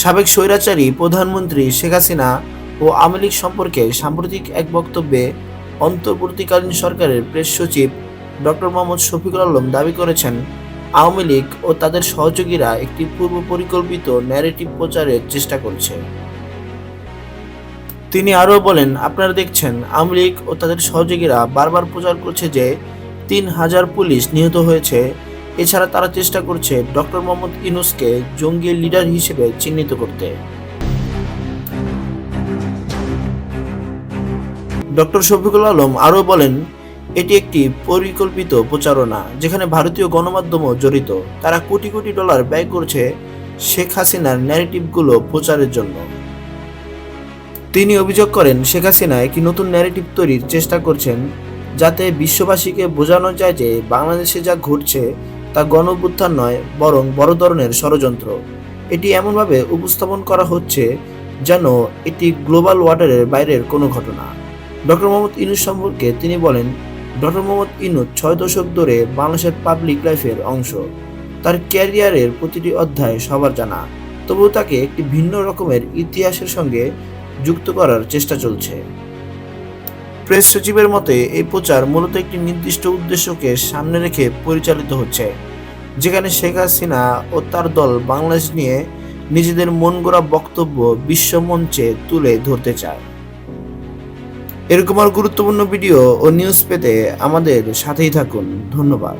সাবেক স্বৈরাচারী প্রধানমন্ত্রী শেখ হাসিনা ও আওয়ামী লীগ সম্পর্কে সাম্প্রতিক এক বক্তব্যে অন্তর্বর্তীকালীন সরকারের প্রেস সচিব ডক্টর মোহাম্মদ শফিকুল আলম দাবি করেছেন, আওয়ামী লীগ ও তাদের সহযোগীরা একটি পূর্ব পরিকল্পিত ন্যারেটিভ প্রচারের চেষ্টা করছে। তিনি আরও বলেন, আপনারা দেখছেন, আওয়ামী লীগ ও তাদের সহযোগীরা বারবার প্রচার করছে যে তিন হাজার পুলিশ নিহত হয়েছে এছাড়া তারা চেষ্টা করছে ডক্টর মোহাম্মদ ইউনুসকে জঙ্গি লিডার হিসেবে চিহ্নিত করতে। ডক্টর শফিকুল আলম আরও বলেন, এটি একটি পরিকল্পিত প্রচারণা যেখানে ভারতীয় গণমাধ্যমও জড়িত। তারা কোটি কোটি ডলার ব্যয় করছে শেখ হাসিনার ন্যারেটিভগুলো প্রচারের জন্য। তিনি অভিযোগ করেন, শেখ হাসিনা একটি নতুন ন্যারেটিভ তৈরির চেষ্টা করছেন যাতে বিশ্ববাসীকে বোঝানো যায় যে বাংলাদেশে যা ঘটছে তা গণ নয়, বরং বড় ধরনের ষড়যন্ত্র। এটি এমনভাবে উপস্থাপন করা হচ্ছে যেন এটি গ্লোবাল ওয়াটারের বাইরের কোনো ঘটনা। ডক্টর মোহাম্মদ ইনুস সম্পর্কে তিনি বলেন ডক্টর মোহাম্মদ ইনুস ছয় দশক ধরে বাংলাদেশের পাবলিক লাইফের অংশ। তার ক্যারিয়ারের প্রতিটি অধ্যায় সবার জানা। তবুও তাকে একটি ভিন্ন রকমের ইতিহাসের সঙ্গে যুক্ত করার চেষ্টা চলছে। প্রেস সচিবের মতে, এই প্রচার মূলত একটি নির্দিষ্ট উদ্দেশ্যকে সামনে রেখে পরিচালিত হচ্ছে, যেখানে শেখ হাসিনা ও তার দল বাংলাদেশ নিয়ে নিজেদের মন গড়া বক্তব্য বিশ্ব মঞ্চে তুলে ধরতে চায়। এরকম আর গুরুত্বপূর্ণ ভিডিও ও নিউজ পেতে আমাদের সাথেই থাকুন। ধন্যবাদ।